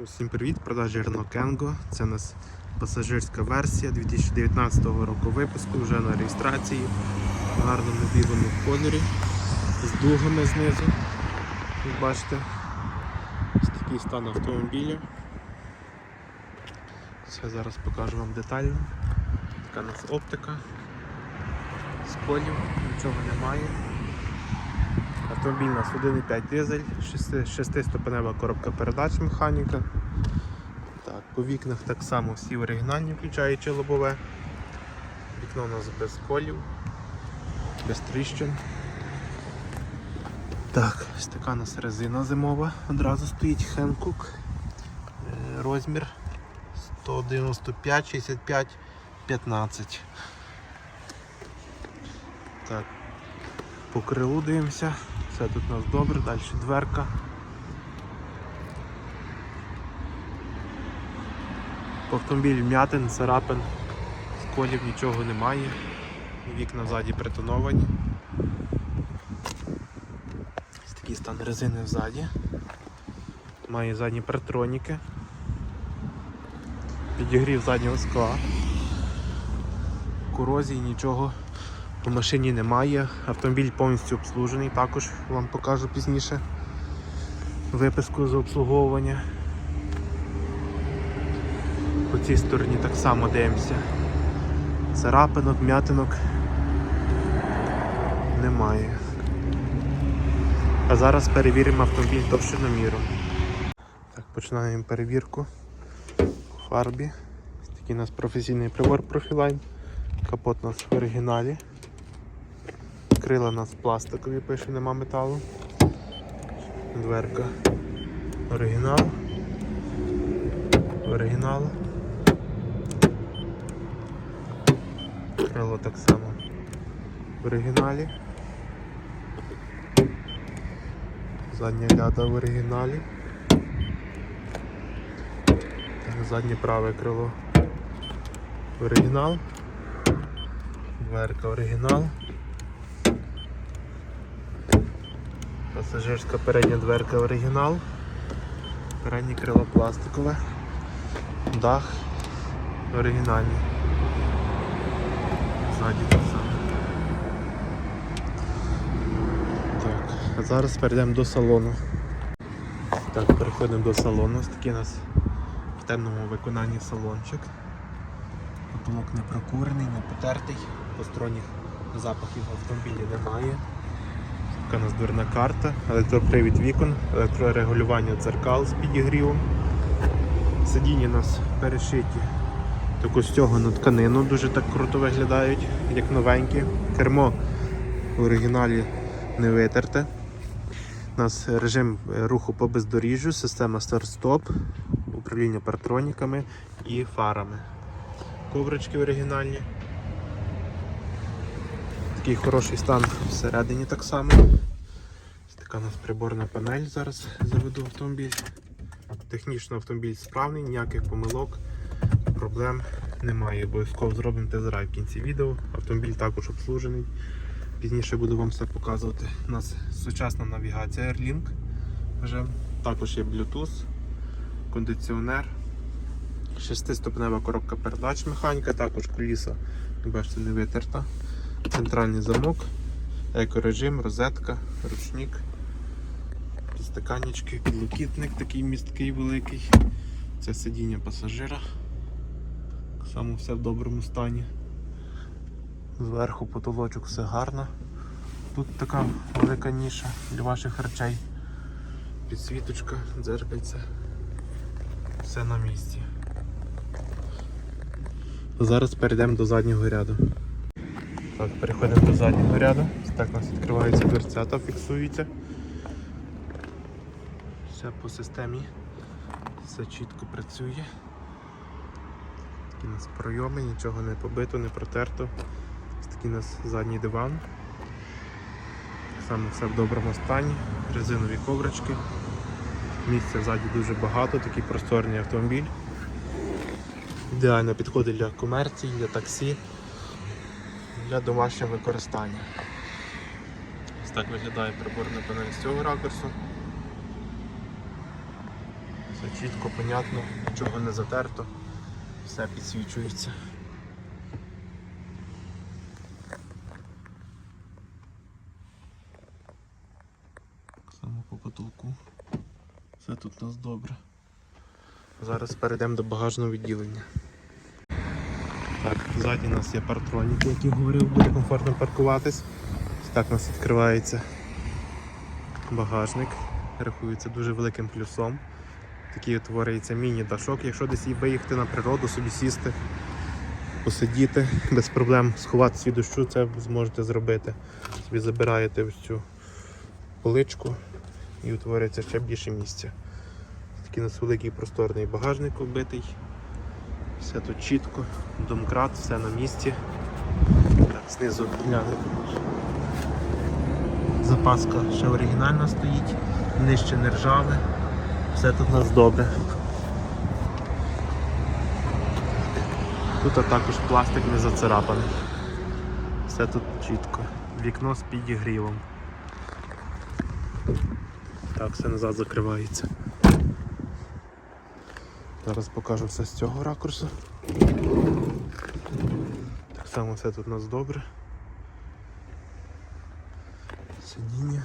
Усім привіт! Продажі Renault Kengo. Це у нас пасажирська версія 2019 року випуску, вже на реєстрації, в гарному білому кольорі, з дугами знизу. Як бачите, ось такий стан автомобіля. Все зараз покажу вам детально. Така у нас оптика. Сколів, нічого немає. Автомобіль у нас 1,5 дизель, 6-ступенева коробка передач механіка. Так, по вікнах так само всі оригінальні, включаючи лобове. Вікно у нас без колів, без тріщин. Так, ось така у нас резина зимова. Одразу стоїть Хенкук. Е, Розмір 195, 65, 15. Так, по крилу дивимося. Все тут у нас добре, далі дверка. По автомобілі м'ятин, царапин, сколів нічого немає. Вікна ззаді притоновані. Ось такий стан резини ззаді. Має задні партроніки. Підігрів заднього скла. Корозії нічого по машині немає. Автомобіль повністю обслужений, також вам покажу пізніше виписку з обслуговування. По цій стороні так само дивимося. Царапинок, м'ятинок немає. А зараз перевіримо автомобіль товщиноміру. Так, починаємо перевірку у фарбі. Такий у нас професійний прибор Profiline. Капот у нас в оригіналі. Крила у нас пластикові, пише, нема металу. Дверка оригінал. Оригінал. Крило так само в оригіналі. Задня ляда в оригіналі. Заднє праве крило оригінал. Дверка оригінал. Пасажирська передня дверка оригінал. Переднє крило пластикове. Дах оригінальний. Ззаді так само. Так, а зараз перейдемо до салону. Так, переходимо до салону. Ось такий у нас в темному виконанні салончик. Потолок не прокурений, не потертий, посторонніх запахів в автомобілі немає. Нас дверна карта, електропривід вікон, електрорегулювання дзеркал з підігрівом. Сидіння у нас перешиті таку стягану тканину, дуже так круто виглядають, як новенькі. Кермо в оригіналі не витерте. У нас режим руху по бездоріжжю, система старт-стоп, управління партроніками і фарами. Коврички оригінальні. Такий хороший стан всередині так само. Така у нас приборна панель. Зараз заведу автомобіль. Технічно автомобіль справний, ніяких помилок, проблем немає. Обов'язково зробимо тест-драйв в кінці відео. Автомобіль також обслужений. Пізніше буду вам все показувати. У нас сучасна навігація Airlink. Вже також є Bluetooth, кондиціонер. Шестиступнева коробка передач механіка, також коліса, як бачите, не витерта. Центральний замок, екорежим, розетка, ручник, підстаканнички, підлокітник такий місткий великий. Це сидіння пасажира. Так само все в доброму стані. Зверху потолочок все гарно. Тут така велика ніша для ваших речей. Підсвіточка, дзеркальце. Все на місці. Зараз перейдемо до заднього ряду. Так, переходимо до заднього ряду. Так у нас відкриваються дверцята, фіксуються. Все по системі. Все чітко працює. Такі у нас пройоми, нічого не побито, не протерто. Ось такий у нас задній диван. Так само все в доброму стані, резинові коврички. Місця ззаді дуже багато, такий просторний автомобіль. Ідеально підходить для комерції, для таксі, для домашнього використання. Ось так виглядає приборна панель з цього ракурсу. Все чітко, понятно, нічого не затерто, все підсвічується. Само по потолку. Все тут у нас добре. Зараз перейдемо до багажного відділення. Так, ззаді у нас є партроніки, які говорив, буде комфортно паркуватись. Так у нас відкривається багажник. Рахується дуже великим плюсом. Такий утворюється міні-дашок, якщо десь виїхати на природу, собі сісти, посидіти, без проблем сховатися від дощу, це зможете зробити. Собі забираєте ось цю поличку і утворюється ще більше місця. Такий у нас великий просторний багажник оббитий. Все тут чітко, домкрат, все на місці. Так, знизу глянемо. Запаска ще оригінальна стоїть, нижче не ржаве. Все тут у нас добре. Тут також пластик не зацарапаний. Все тут чітко. Вікно з підігрівом. Так, все назад закривається. Зараз покажу все з цього ракурсу. Так само все тут у нас добре. Сидіння.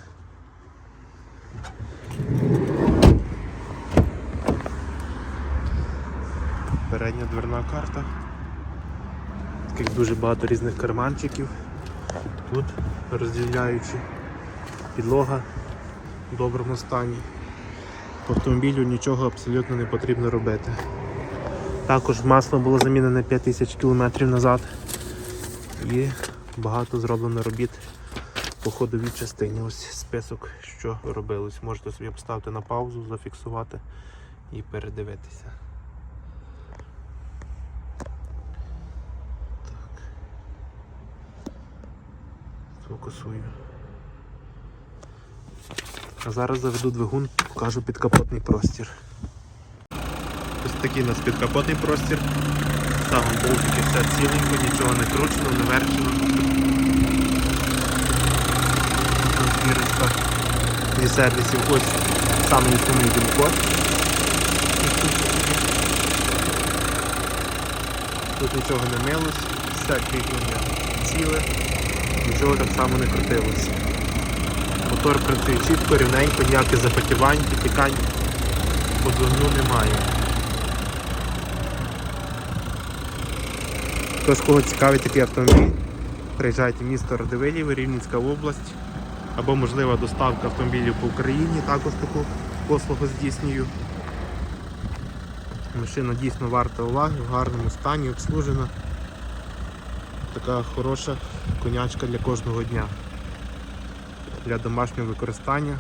Передня дверна карта. Таких дуже багато різних карманчиків. Тут розділяючи підлога в доброму стані. По автомобілю нічого абсолютно не потрібно робити. Також масло було замінене 5000 км назад і багато зроблено робіт по ходовій частині. Ось список, що робилось. Можете собі поставити на паузу, зафіксувати і передивитися. Фокусую. А зараз заведу двигун, покажу підкапотний простір. Ось такий у нас підкапотний простір. Там болтики все ціленько, нічого не кручено, не верчено. Розбірочка зі сервісів. Ось саме основний дімкод. Тут нічого не милось, все кріплення ціле, нічого так само не крутилось. Мотор працює чітко, рівненько, ніяких запотівань, підтікань по двигуну немає. Тож, кого цікавить такий автомобіль, приїжджайте в місто Радивилів, Рівненська область, або можлива доставка автомобілів по Україні, також таку послугу здійснюю. Машина дійсно варта уваги, в гарному стані, обслужена. Така хороша конячка для кожного дня для домашнього використання,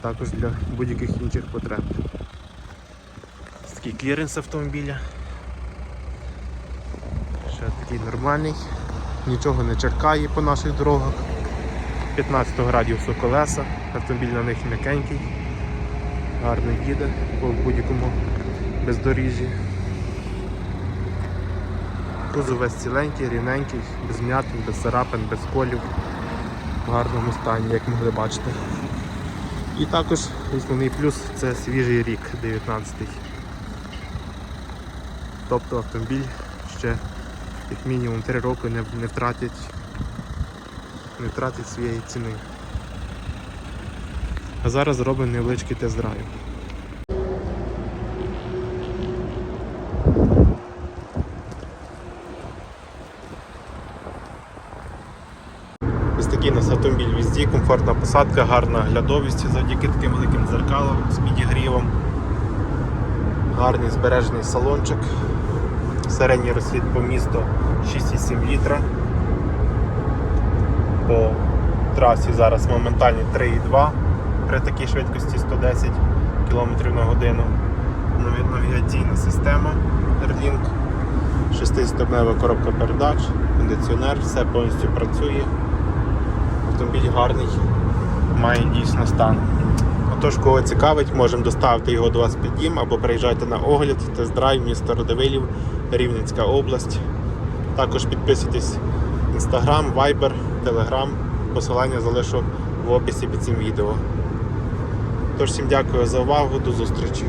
також для будь-яких інших потреб. Такий кліренс автомобіля. Ще такий нормальний, нічого не черкає по наших дорогах. 15 градусу колеса, автомобіль на них м'якенький, гарно їде по будь-якому бездоріжжі. Кузов весь ціленький, рівненький, без м'ятин, без царапин, без колів в гарному стані, як могли бачити. І також основний плюс це свіжий рік 19-й. Тобто автомобіль ще як мінімум 3 роки не, не втратить не втратить своєї ціни. А зараз зробимо невеличкий тест-драйв. Такий у нас автомобіль візді, комфортна посадка, гарна глядовість завдяки таким великим дзеркалам з підігрівом. Гарний збережений салончик. Середній розхід по місту 6,7 літра. По трасі зараз моментальний 3,2 при такій швидкості 110 км на годину. Навігаційна система Airlink, 6-ступнева коробка передач, кондиціонер, все повністю працює автомобіль гарний, має дійсно стан. Отож, кого цікавить, можемо доставити його до вас під дім або приїжджайте на огляд, тест-драйв, місто Родовилів, Рівненська область. Також підписуйтесь Instagram, Viber, Telegram. Посилання залишу в описі під цим відео. Тож всім дякую за увагу, до зустрічі.